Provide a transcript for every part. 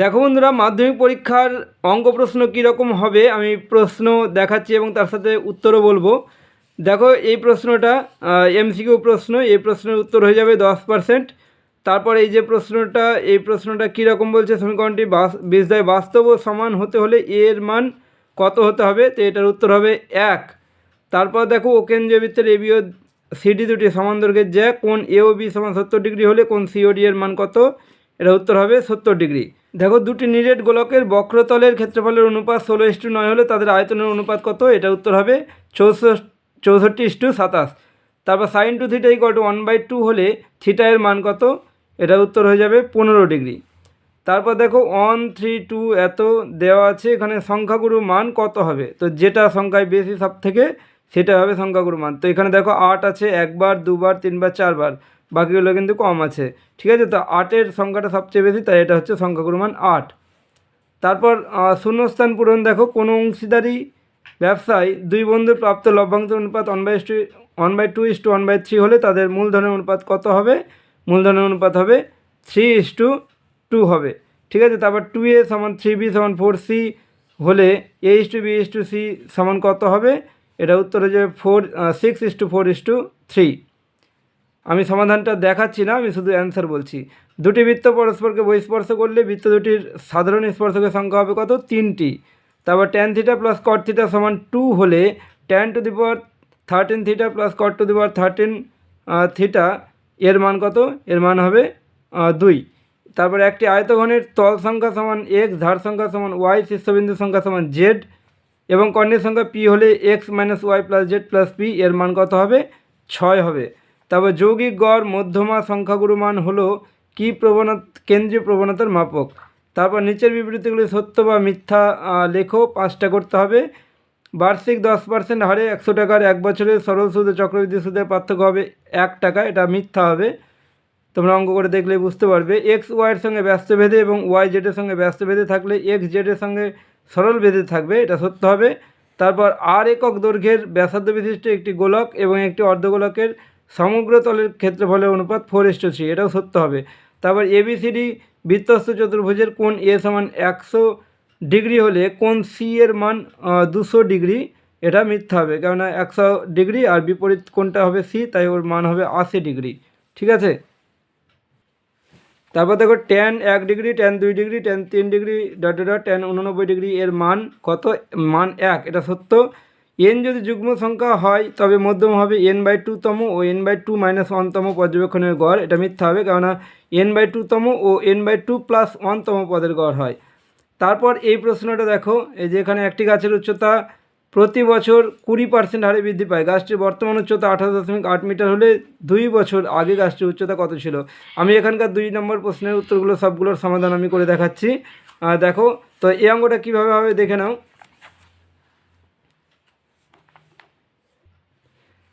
দেখো বন্ধুরা, মাধ্যমিক পরীক্ষার অঙ্ক প্রশ্ন কীরকম হবে আমি প্রশ্ন দেখাচ্ছি এবং তার সাথে উত্তরও বলব। দেখো, এই প্রশ্নটা এমসিকিউ প্রশ্ন, এই প্রশ্নের উত্তর হয়ে যাবে দশ পার্সেন্ট তারপর এই যে প্রশ্নটা, এই প্রশ্নটা কীরকম বলছে সমীকরণটি? বাস বীজদ্বয় বাস্তব ও সমান হতে হলে এর মান কত হতে হবে? তো এটার উত্তর হবে এক। তারপর দেখো ওকেন্দ্রীয় বৃত্তের এবি ও সিডি দুটি সমান দৈর্ঘ্যের জ্যা কোন এ ও বি সমান সত্তর ডিগ্রি হলে কোন সিওডি এর মান কত? এটা উত্তর হবে সত্তর ডিগ্রি। দেখো, দুটি নিরেট গোলকের বক্রতলের ক্ষেত্রফলের অনুপাত ষোলো ইস্টু নয় হলে তাদের আয়তনের অনুপাত কত? এটা উত্তর হবে চৌষট্টি ইস্টু সাতাশ। তারপর sine two theta equal to one by two হলে থিটা এর মান কত? এটা উত্তর হয়ে যাবে পনেরো ডিগ্রি। তারপর দেখো ওয়ান থ্রি টু এত দেওয়া আছে, এখানে সংখ্যাগুরু মান কত হবে? তো যেটা সংখ্যায় বেশি সব থেকে সেটা হবে সংখ্যাগুরু মান। তো এখানে দেখো আট আছে, একবার, দুবার, তিনবার, চারবার। বাকিগুলো কিন্তু কম আছে। ঠিক আছে? তো আটের সংখ্যাটা সবচেয়ে বেশি, তাই এটা হচ্ছে সংখ্যাগুরু মান আট। তারপর শূন্যস্থান পূরণ দেখো, কোনো অংশীদারি ব্যবসায় দুই বন্ধুর প্রাপ্ত লভ্যাংশ অনুপাত one by two one by two is to one by three হলে তাদের মূলধনের অনুপাত কত হবে? মূলধনের অনুপাত হবে থ্রি ইস টু টু হবে। ঠিক আছে? তারপর টু এ সমান থ্রি বি সমান ফোর সি হলে a is to b is to c সমান কত হবে? এটা উত্তর হয়ে যাবে four six is to four is to three আমি সমাধানটা দেখাচ্ছি না, আমি শুধু অ্যান্সার বলছি। দুটি বৃত্ত পরস্পরকে বহিস্পর্শ করলে বৃত্ত দুটির সাধারণ স্পর্শকের সংখ্যা হবে কত? তিনটি। তারপর tan theta plus cot theta সমান টু হলে tan to the power thirteen theta plus cot to the power thirteen theta এর মান কত? এর মান হবে দুই। তারপর একটি আয়তঘনের তল সংখ্যা সমান এক্স ধার সংখ্যা সমান ওয়াই শীর্ষবিন্দু সংখ্যা সমান জেড এবং কর্ণের সংখ্যা পি হলে x minus y plus z plus p এর মান কত হবে? ছয় হবে। তারপর যৌগিক গড় মধ্যমা সংখ্যাগুরু মান হলো কি প্রবণতা, কেন্দ্রীয় প্রবণতার মাপক। তারপর নিচের বিবৃতিগুলি সত্য বা মিথ্যা লেখো, পাঁচটা করতে হবে। বার্ষিক দশ পার্সেন্ট হারে একশো টাকার এক বছরের সরল সুদে চক্রবৃদ্ধি সুদের পার্থক্য হবে এক টাকা, এটা মিথ্যা হবে। তোমরা অঙ্ক করে দেখলে বুঝতে পারবে। এক্স ওয়াইয়ের সঙ্গে ব্যস্ত ভেদে এবং ওয়াই জেডের সঙ্গে ব্যস্ত ভেদে থাকলে এক্স জেডের সঙ্গে সরল ভেদে থাকবে, এটা সত্য হবে। তারপর আর একক দৈর্ঘ্যের ব্যাসার্ধ বিশিষ্ট একটি গোলক এবং একটি অর্ধগোলকের সমগ্র তলের ক্ষেত্রফলের অনুপাত ফোর ইস্টু থ্রি এটাও সত্য হবে। তারপর এবিসিডি বৃত্তস্থ চতুর্ভুজের কোণ এ সমান একশো ডিগ্রি হলে কোণ সি এর মান দুশো ডিগ্রি, এটা মিথ্যা হবে। কেননা একশো ডিগ্রি আর বিপরীত কোণটা হবে সি তাই ওর মান হবে আশি ডিগ্রি। ঠিক আছে? তারপর দেখো টেন এক ডিগ্রি টেন দুই ডিগ্রি টেন তিন ডিগ্রি ডট ডট টেন উননব্বই ডিগ্রি, এর মান কত? মান এক, এটা সত্য। এন যদি যুগ্ম সংখ্যা হয়, তবে মধ্যম হবে এন বাই টু তম ও এন বাই টু মাইনাস ওয়ানতম পর্যবেক্ষণের গড়। এটা মিথ্যা হবে, কেননা এন বাই টু তম ও এন বাই টু প্লাস ওয়ানতম পদের গড় হয়। তারপর এই প্রশ্নটা দেখো, এই যে এখানে একটি গাছের উচ্চতা প্রতি বছর কুড়ি পার্সেন্ট হারে বৃদ্ধি পায়। গাছটির বর্তমান উচ্চতা আঠারো দশমিক আট মিটার হলে দুই বছর আগে গাছটির উচ্চতা কত ছিল? আমি এখানকার দুই নম্বর প্রশ্নের উত্তরগুলো সবগুলোর সমাধান আমি করে দেখাচ্ছি। দেখো, তো এই অঙ্গটা কীভাবে হবে দেখে নাও।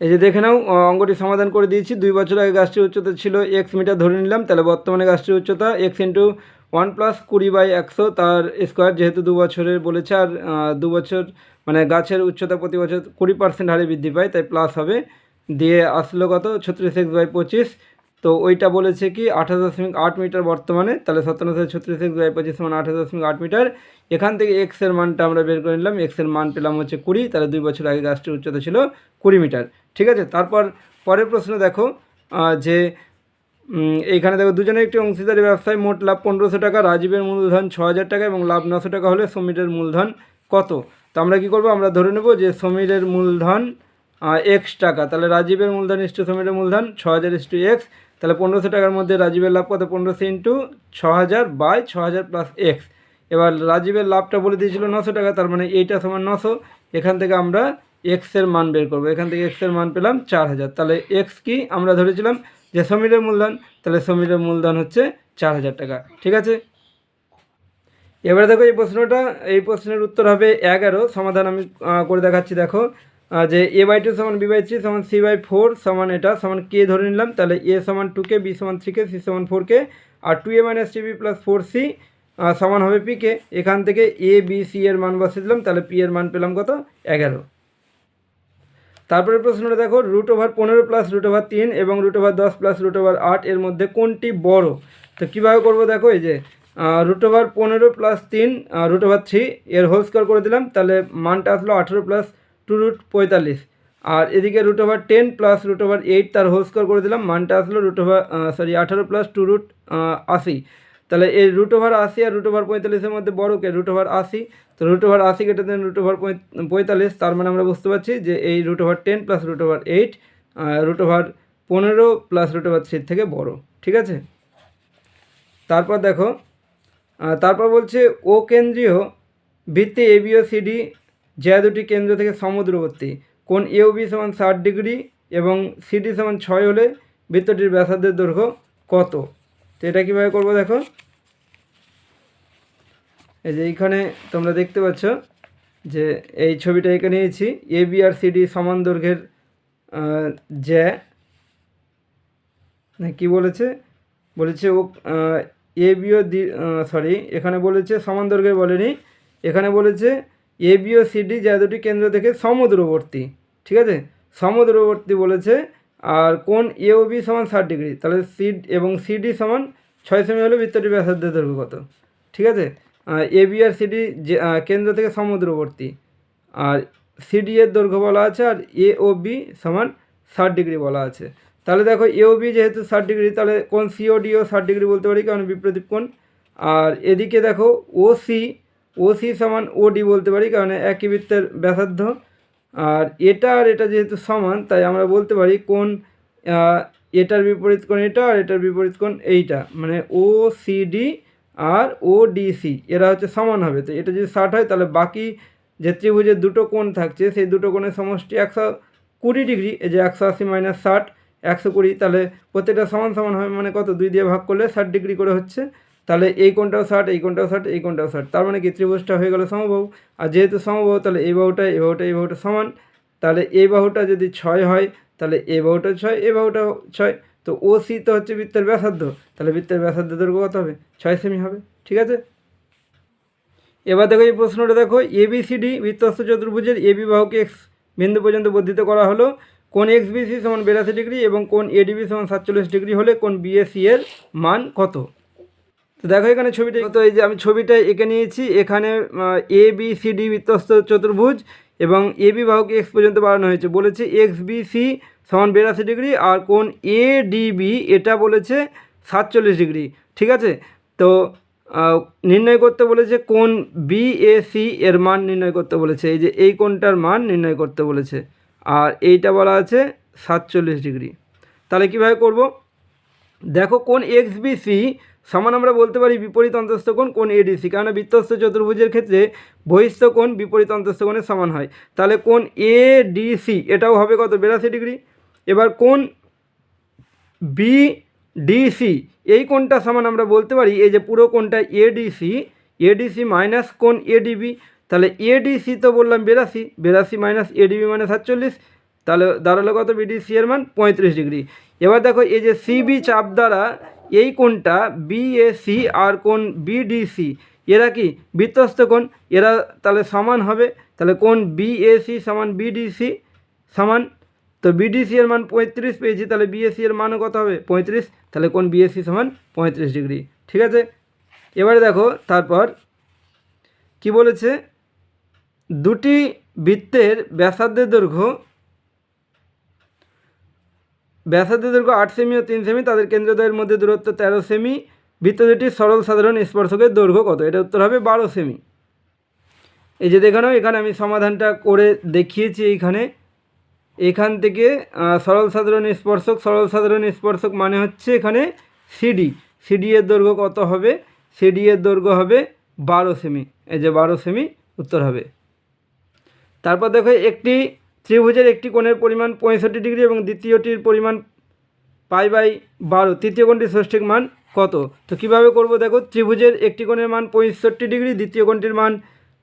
এই যে দেখে নাও অঙ্গটি সমাধান করে দিয়েছি। দুই বছর আগে গাছটির উচ্চতা ছিল এক্স মিটার ধরে নিলাম, তাহলে বর্তমানে গাছটির উচ্চতা এক্স ইন্টু ওয়ান প্লাস কুড়ি বাই একশো তার স্কোয়ার যেহেতু দু বছরের বলেছে, আর দু বছর মানে গাছের উচ্চতা প্রতি বছর কুড়ি পার্সেন্ট হারে বৃদ্ধি পায়, তাই প্লাস হবে। দিয়ে আসলো কত? ছত্রিশ এক্স বাই পঁচিশ। তো ওইটা বলেছে কি আঠাশ দশমিক আট মিটার বর্তমানে, তাহলে সতেরো থেকে ছত্রিশ এক্স বাই পঁচিশ সমান আঠাশ দশমিক আট মিটার। এখান থেকে এক্সের মানটা আমরা বের করে নিলাম এক্সের মান পেলাম হচ্ছে কুড়ি, তাহলে দুই বছর আগে গাছটির উচ্চতা ছিল কুড়ি মিটার। ঠিক আছে? তারপর পরের প্রশ্ন দেখো যে এইখানে দেখো দুজনে একটি অংশীদারি ব্যবসায় মোট লাভ পনেরোশো টাকা, রাজীবের মূলধন ছ হাজার টাকা এবং লাভ নশো টাকা হলে সমীরের মূলধন কত? তো আমরা কী করব? আমরা ধরে নেব যে, সমীরের মূলধন এক্স টাকা। তাহলে রাজীবের মূলধন ইস্টু সমীরের মূলধন ছ হাজার ইস্টু এক্স তাহলে পনেরোশো টাকার মধ্যে রাজীবের লাভ কত? পনেরোশো ইন্টু ছ হাজার বাই ছ হাজার প্লাস এক্স এবার রাজীবের লাভটা বলে দিয়েছিল নশো টাকা, তার মানে এইটা সমান নশো। এখান থেকে আমরা এক্সের মান বের করব। এখান থেকে এক্সের মান পেলাম চার হাজার। তাহলে এক্স কি? আমরা ধরেছিলাম যে সমীরের মূলধন, তাহলে সমীরের মূলধন হচ্ছে চার হাজার টাকা। ঠিক আছে? এবারে দেখো এই প্রশ্নটা, এই প্রশ্নের উত্তর হবে এগারো। সমাধান আমি করে দেখাচ্ছি, দেখো। যে এ বাই টু সমান বি বাই থ্রি সমান সি বাই ফোর সমান এটা, সমান কে ধরে নিলাম। তাহলে এ সমান টু কে বি সমান থ্রি কে সি সমান four k R two a minus three b plus four c সমান হবে পি কে এখান থেকে এ বি সি এর মান বসিয়ে দিলাম। তাহলে পি এর মান পেলাম কত? এগারো। তারপরে প্রশ্নটা দেখো রুট ওভার পনেরো প্লাস রুট ওভার তিন এবং রুট ওভার দশ প্লাস রুট ওভার আট এর মধ্যে কোনটি বড়? তো কীভাবে করব দেখো, এই যে রুট ওভার পনেরো প্লাস তিন রুট ওভার থ্রি এর হোল স্কোয়ার করে দিলাম, তাহলে মানটা আসলো আঠেরো প্লাস টু রুট পঁয়তাল্লিশ। আর এদিকে root over ten plus root over eight তার হোল স্কোয়ার করে দিলাম, মানটা আসলো রুট ওভার সরি আঠারো প্লাস টু রুট আশি। তাহলে এই রুট ওভার আশি আর রুট ওভার পঁয়তাল্লিশের মধ্যে বড় কে? রুট ওভার আশি। তো রুট ওভার আশি কেটে দেন রুট ওভার পঁয়তাল্লিশ। তার মানে আমরা বুঝতে পারছি যে এই root over ten plus root over eight root over পনেরো প্লাস রুট ওভার থ্রির থেকে বড়। ঠিক আছে? তারপর দেখো তারপর বলছে ও কেন্দ্রীয় ভিত্তি এবি ও সিডি যা দুটি কেন্দ্র থেকে সমুদ্রবর্তী, কোন এওবি সমান ষাট ডিগ্রি এবং সিডি সমান ছয় হলে বৃত্তটির ব্যাসার্ধের দৈর্ঘ্য কত? তো এটা কীভাবে করব দেখো? এই যে এইখানে তোমরা দেখতে পাচ্ছ যে এই ছবিটা এঁকে নিয়েছি। এ বি আর সিডি সমান দৈর্ঘ্যের জ্যা। না কি বলেছে? বলেছে ও এ বিও দি সরি এখানে বলেছে সমান দৈর্ঘ্যের বলেনি। এখানে বলেছে এ বিও সিডি যা দুটি কেন্দ্র থেকে সমুদ্রবর্তী, ঠিক আছে? সমুদ্রবর্তী বলেছে আর কোন এ ও বি সমান ষাট ডিগ্রি? তাহলে সিড এবং সিডি সমান ছয় সেমি হলে বৃত্তটি ব্যাসার্ধের দৈর্ঘ্য কত? ঠিক আছে? এ বি আর সিডি যে কেন্দ্র থেকে সমুদ্রবর্তী। আর সিডি এর দৈর্ঘ্য বলা আছে আর এ ও বি সমান ষাট ডিগ্রি বলা আছে। তাহলে দেখো এ ও বি যেহেতু ষাট ডিগ্রি, তাহলে কোন সিওডিও ষাট ডিগ্রি বলতে পারি, কারণ বিপ্রদীপ কোণ। আর এদিকে দেখো ও সি ও সি সমান ও ডি বলতে পারি, কারণ একই বৃত্তের ব্যাসার্ধ। আর এটা আর এটা যেহেতু সমান, তাই আমরা বলতে পারি কোন এটার বিপরীত কোণ এটা আর এটার বিপরীত কোণ এইটা। মানে ও সি ডি আর ও ডিসি এরা হচ্ছে সমান হবে। তো এটা যদি ষাট হয়, তাহলে বাকি যে ত্রিভুজের দুটো কোণ থাকছে, সেই দুটো কোণের সমষ্টি একশো কুড়ি ডিগ্রি, এই যে একশো আশি মাইনাস ষাট, একশো কুড়ি, তাহলে প্রত্যেকটা সমান সমান হবে মানে কত? দুই দিয়ে ভাগ করলে ষাট ডিগ্রি করে হচ্ছে। তাহলে এই কোণটাও ষাট, এই কোণটাও ষাট, এই কোণটাও ষাট। তার মানে কি ত্রিভুজটা হয়ে গেল সমবাহু। আর যেহেতু সমবাহু, তাহলে এই বাহুটা এই বাহুটা এই বাহুটা সমান। তাহলে এই বাহুটা যদি ছয় হয়, তাহলে এই বাহুটা ছয়, এই বাহুটা ছয়। তো ও সি তো হচ্ছে বৃত্তের ব্যাসার্ধ। তাহলে বৃত্তের ব্যাসার্ধ দৈর্ঘ্য কত হবে? ছয় সেমি হবে। ঠিক আছে? এবার দেখো এই প্রশ্নটা দেখো। এবিসিডি বৃত্তস্থ চতুর্ভুজের এবি বাহুকে এক্স বিন্দু পর্যন্ত বর্ধিত করা হলো। কোন এক্স বিসি সমান বিরাশি ডিগ্রি এবং কোন এডিবি সমান সাতচল্লিশ ডিগ্রি হলে কোন বিএসি এর মান কত? তো দেখো এখানে ছবিটা তো এই যে আমি ছবিটা এঁকে নিয়েছি। এখানে এ বি সি ডি বৃত্তস্থ চতুর্ভুজ এবং এ বি বাহুকে এক্স পর্যন্ত বাড়ানো হয়েছে। বলেছে এক্স বি সি সমান বিরাশি ডিগ্রি আর কোন এ ডিবি এটা বলেছে সাতচল্লিশ ডিগ্রি। ঠিক আছে? তো নির্ণয় করতে বলেছে কোন বি এ সি এর মান নির্ণয় করতে বলেছে। এই যে এই কোনটার মান নির্ণয় করতে বলেছে। আর এইটা বলা আছে সাতচল্লিশ ডিগ্রি। তাহলে কীভাবে করব? দেখো কোন এক্স বিসি সমান আমরা বলতে পারি বিপরীত অন্তস্থ কোণ কোন এডিসি কারণ বৃত্তস্থ চতুর্ভুজের ক্ষেত্রে বহিস্থ কোণ বিপরীত অন্তস্থ কোণের সমান হয়। তাহলে কোন এডিসি এটাও হবে কত? বিরাশি ডিগ্রি। এবার কোন বিডিসি এই কোণটা সমান আমরা বলতে পারি, এই যে পুরো কোণটা এডিসি এডিসি মাইনাস কোন এডিবি তাহলে এডিসি তো বললাম বিরাশি বিরাশি মাইনাস এডিবি মানে সাতচল্লিশ, তাহলে দাঁড়াল কত? বিডিসি এর মান পঁয়ত্রিশ ডিগ্রি। এবার দেখো, এই যে সিবি চাপ দ্বারা এই কোণটা বিএসি আর কোন বিডিসি এরা কি? বৃত্তস্থ কোণ। এরা তাহলে সমান হবে। তাহলে কোন বিএসি সমান বিডিসি সমান। তো বিডিসি এর মান পঁয়ত্রিশ পেয়েছি, তাহলে বিএসসি এর মানও কত হবে? পঁয়ত্রিশ। তাহলে কোন বিএসসি সমান পঁয়ত্রিশ ডিগ্রি। ঠিক আছে? এবারে দেখো, তারপর কি বলেছে? দুটি বৃত্তের ব্যাসার্ধের দৈর্ঘ্য ব্যাসার্ধের দৈর্ঘ্য আট সেমি ও তিন সেমি, তাদের কেন্দ্রদ্বয়ের মধ্যে দূরত্ব তেরো সেমি। বৃত্ত দুটির সরল সাধারণ স্পর্শকের দৈর্ঘ্য কত? এটা উত্তর হবে বারো সেমি। এই যে দেখানো এখানে আমি সমাধানটা করে দেখিয়েছি এইখানে। এখান থেকে সরল সাধারণ স্পর্শক, সরল সাধারণ স্পর্শক মানে হচ্ছে এখানে সিডি। সিডি এর দৈর্ঘ্য কত হবে? সিডি এর দৈর্ঘ্য হবে বারো সেমি। এই যে বারো সেমি উত্তর হবে। তারপর দেখো একটি ত্রিভুজের একটি কোণের পরিমাণ পঁয়ষট্টি ডিগ্রি এবং দ্বিতীয়টির পরিমাণ পাই বাই বারো। তৃতীয় কোণটির ষষ্ঠিক মান কত? তো কীভাবে করব? দেখো, ত্রিভুজের একটি কোণের মান পঁয়ষট্টি ডিগ্রি, দ্বিতীয় কোণটির মান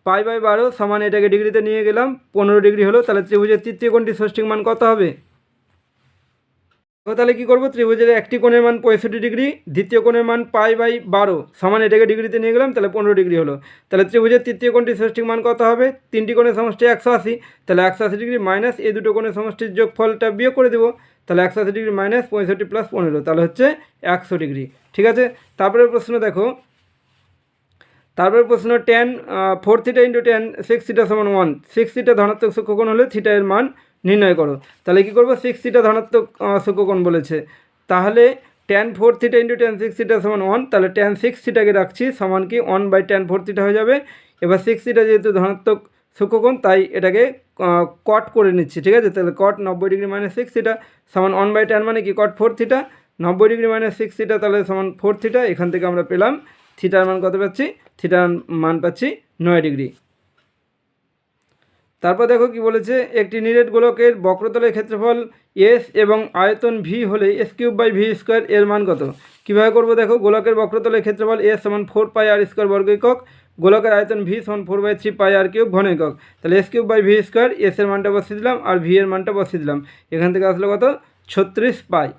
পাই বাই বারো। সমান এটাকে ডিগ্রিতে নিয়ে গেলাম, পনেরো ডিগ্রি হলো। তাহলে ত্রিভুজের তৃতীয় কোণটির ষষ্ঠিক মান কত হবে? তাহলে কী করব? ত্রিভুজের একটি কোণের মান পঁয়ষট্টি ডিগ্রি, দ্বিতীয় কোণের মান পাই বাই বারো, সমান এটাকে ডিগ্রিতে নিয়ে গেলাম, তাহলে পনেরো ডিগ্রি হলো। তাহলে ত্রিভুজের তৃতীয় কোণটি ষষ্ঠিক মান কত হবে? তিনটি কোণের সমষ্টি একশো আশি, তাহলে একশো আশি ডিগ্রি মাইনাস এই দুটো কোণের সমষ্টির যোগফলটা বিয়োগ করে দেবো, তাহলে একশো আশি ডিগ্রি মাইনাস পঁয়ষট্টি প্লাস পনেরো, তাহলে হচ্ছে একশো ডিগ্রি, ঠিক আছে? তারপরে প্রশ্ন দেখো। তারপরে প্রশ্ন tan four theta into tan, six theta সমান ওয়ান, সিক্স থিটা ধনাত্মক সূক্ষ্মকোণ হলে থিটা এর মান নির্ণয় করো। তাহলে কী করব? সিক্স থিটা ধনাত্মক সূক্ষ্মকোণ বলেছে। তাহলে tan four theta into tan six theta সমান ওয়ান তাহলে টেন সিক্স থিটাকে রাখছি সমান কি one by tan four theta হয়ে যাবে। এবার সিক্স থিটা যেহেতু ধনাত্মক সূক্ষ্মকোণ, তাই এটাকে কট করে নিচ্ছি, ঠিক আছে? তাহলে কট নব্বই ডিগ্রি মাইনাস সিক্স থিটা সমান ওয়ান বাই টেন মানে কি? কট ফোর থিটা নব্বই ডিগ্রি মাইনাস সিক্স থিটা তাহলে সমান ফোর থিটা এখান থেকে আমরা পেলাম। থিটার মান কত পাচ্ছি? থিটার মান পাচ্ছি নয় ডিগ্রি তারপর দেখো কি বলেছে, একটি নিরেট গোলকের বক্রতলের ক্ষেত্রফল এস এবং আয়তন ভি হলে s cube by v square এর মান কত? কীভাবে করব দেখো, গোলকের বক্রতলের ক্ষেত্রফল এস সমান ফোর পাই আর স্কোয়ার বর্গ একক, গোলকের আয়তন ভি সমান four by three pi r cube ঘন একক। তাহলে s cube by v square s এর মানটা বসিয়ে দিলাম আর ভি এর মানটা বসিয়ে দিলাম। এখান থেকে আসলো কত? ছত্রিশ পাই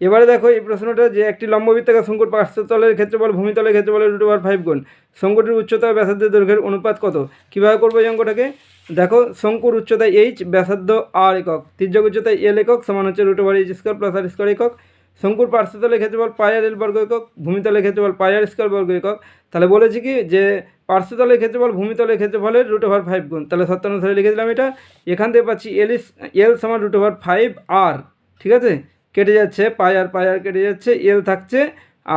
এবারে দেখো এই প্রশ্নটা যে একটি লম্ববৃত্তাকার শঙ্কুর পার্শ্বতলের ক্ষেত্রফল, ভূমিতলের ক্ষেত্রফলের রুট ওভার ফাইভ গুণ। শঙ্কুটির উচ্চতা ও ব্যাসার্ধের দৈর্ঘ্যের অনুপাত কত? কীভাবে করব এই অঙ্কটাকে? দেখো শঙ্কুর উচ্চতা এইচ ব্যাসার্ধ আর একক। তির্যক উচ্চতা এল একক, সমান হচ্ছে root over h square plus r square একক। শঙ্কুর পার্শ্বতলের ক্ষেত্রফল পাই আর এল বর্গ একক, ভূমিতলের ক্ষেত্রফল পাই আর স্কোয়ার বর্গ একক। তাহলে বলেছি কি যে, পার্শ্বতলের ক্ষেত্রফল, ভূমিতলের ক্ষেত্রফলের রুট ওভার ফাইভ গুণ। তাহলে সত্যানুসারে লিখে দিলাম এটা। এখান থেকে পাচ্ছি এল এল সমান রুট ওভার ফাইভ আর ঠিক আছে? কেটে যাচ্ছে, পাই আর পাই আর কেটে যাচ্ছে এল থাকছে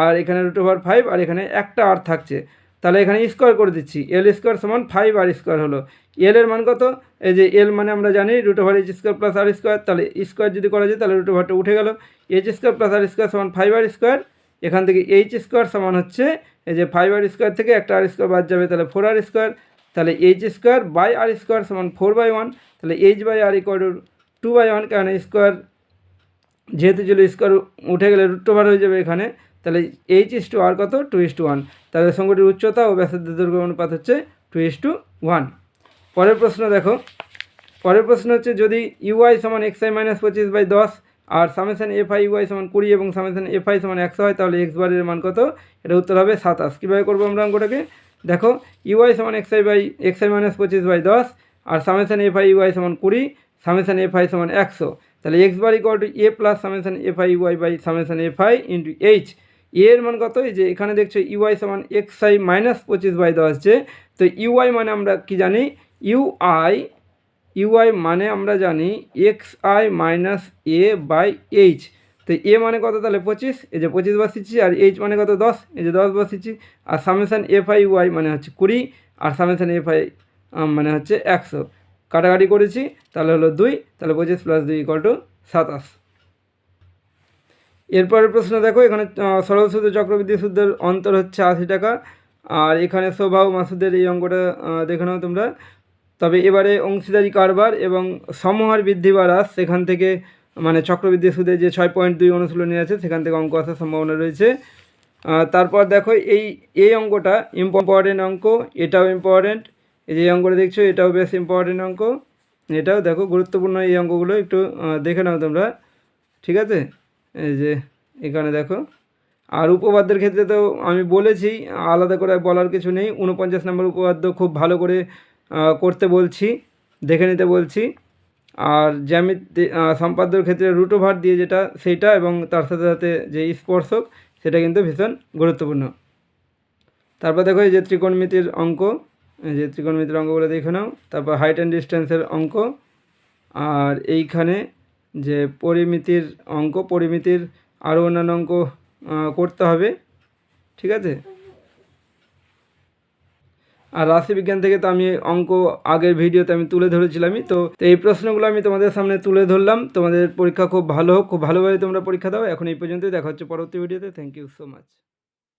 আর এখানে রুট ওভার ফাইভ আর এখানে একটা আর থাকছে। তাহলে এখানে স্কোয়ার করে দিচ্ছি এল স্কোয়ার সমান ফাইভ আর স্কোয়ার হলো। এল এর মান কত? এই যে এল মানে আমরা জানি root over h square plus r square তাহলে স্কোয়ার যদি করা যায়, তাহলে রুট ওভারটা উঠে গেল। H square plus r square সমান ফাইভ আর স্কোয়ার এখান থেকে এইচ স্কোয়ার সমান হচ্ছে, এই যে ফাইভ আর স্কোয়ার থেকে একটা আর স্কোয়ার বাদ যাবে, তাহলে ফোর আর স্কোয়ার তাহলে h square by r square সমান ফোর বাই ওয়ান তাহলে h by r equal to by one কারণ স্কোয়ার যেহেতু ছিল স্কোয়ার উঠে গেলে রুট ওভার হয়ে যাবে এখানে, তাহলে এইচ ইস টু আর কত? টু ইস টু ওয়ান তাহলে সংখ্যাটির উচ্চতা ও ব্যাসার্ধের দৈর্ঘ্য অনুপাত হচ্ছে টু ইস টু ওয়ান পরের প্রশ্ন দেখো। পরের প্রশ্ন হচ্ছে যদি ইউআই সমান এক্স আই মাইনাস পঁচিশ বাই দশ আর summation f i u i সমান কুড়ি এবং সামেশন এফ আই সমান একশো হয়, তাহলে এক্স বারের মান কত? এটা উত্তর হবে সাতাশ। কীভাবে করব আমরা অঙ্কটাকে? দেখো ইউআই সমান x i by x i minus পঁচিশ বাই দশ আর summation f i u i সমান কুড়ি সামেশন এফ আই সমান একশো। তাহলে x bar equal to a plus summation f i u i by summation f i into h এর মান কত? যে এখানে দেখছ ইউআই সমান এক্স আই মাইনাস পঁচিশ বাই দশ যে। তো ইউআই মানে আমরা কি জানি? ইউআই ইউআই মানে আমরা জানি x i minus a by h তো এ মানে কত তাহলে পঁচিশ? এই যে পঁচিশ বসিয়েছি, আর এইচ মানে কত? দশ। এই যে দশ বসিয়েছি, আর সামেশান এফ আই ওয়াই মানে হচ্ছে কুড়ি, আর সামেশান এফ আই মানে হচ্ছে একশো। কাটাকাটি করেছি, তাহলে হলো দুই, তাহলে পঁচিশ প্লাস দুই ইকুয়াল টু সাতাশ। এরপরের প্রশ্ন দেখো, এখানে সরল সুদ চক্রবৃদ্ধি সুদের অন্তর হচ্ছে আশি টাকা, আর এখানে স্বভাব মাসুদের এই অঙ্কটা দেখে নাও তোমরা। তবে এবারে অংশীদারি কারবার এবং সমহার বৃদ্ধি বা সেখান থেকে মানে চক্রবৃদ্ধি সুদে যে ছয় পয়েন্ট দুই অনুশীলনী আছে, সেখান থেকে অঙ্ক আসার সম্ভাবনা রয়েছে। তারপর দেখো, এই এই অঙ্কটা ইম্পর্টেন্ট অঙ্ক, এটাও ইম্পর্টেন্ট এই যে অঙ্কটা দেখছ, এটাও বেশ ইম্পর্টেন্ট অঙ্ক। এটাও দেখো, গুরুত্বপূর্ণ এই অঙ্কগুলো একটু দেখে নাও তোমরা, ঠিক আছে? এই যে এখানে দেখো, আর উপপাদ্যের ক্ষেত্রে তো আমি বলেছি, আলাদা করে বলার কিছু নেই উনপঞ্চাশ নম্বর উপপাদ্য খুব ভালো করে করতে বলছি, দেখে নিতে বলছি। আর জ্যামিতি সম্পাদ্যর ক্ষেত্রে রুট ওভার দিয়ে যেটা সেইটা এবং তার সাথে সাথে যে স্পর্শক, সেটা কিন্তু ভীষণ গুরুত্বপূর্ণ। তারপর দেখো এই যে ত্রিকোণমিতির অঙ্ক যে ত্রিকোণমিতির অঙ্কগুলো দেখে নাও, তারপর হাইট অ্যান্ড ডিস্টেন্সের অঙ্ক, আর এইখানে যে পরিমিতির অঙ্ক, পরিমিতির আরও অন্যান্য অঙ্ক করতে হবে, ঠিক আছে? আর রাশিবিজ্ঞান থেকে তো আমি অঙ্ক আগের ভিডিওতে আমি তুলে ধরেছিলামই, তো এই প্রশ্নগুলো আমি তোমাদের সামনে তুলে ধরলাম। তোমাদের পরীক্ষা খুব ভালো হোক, খুব ভালোভাবে তোমরা পরীক্ষা দাও। এখন এই পর্যন্তই, দেখা হচ্ছে পরবর্তী ভিডিওতে। Thank you so much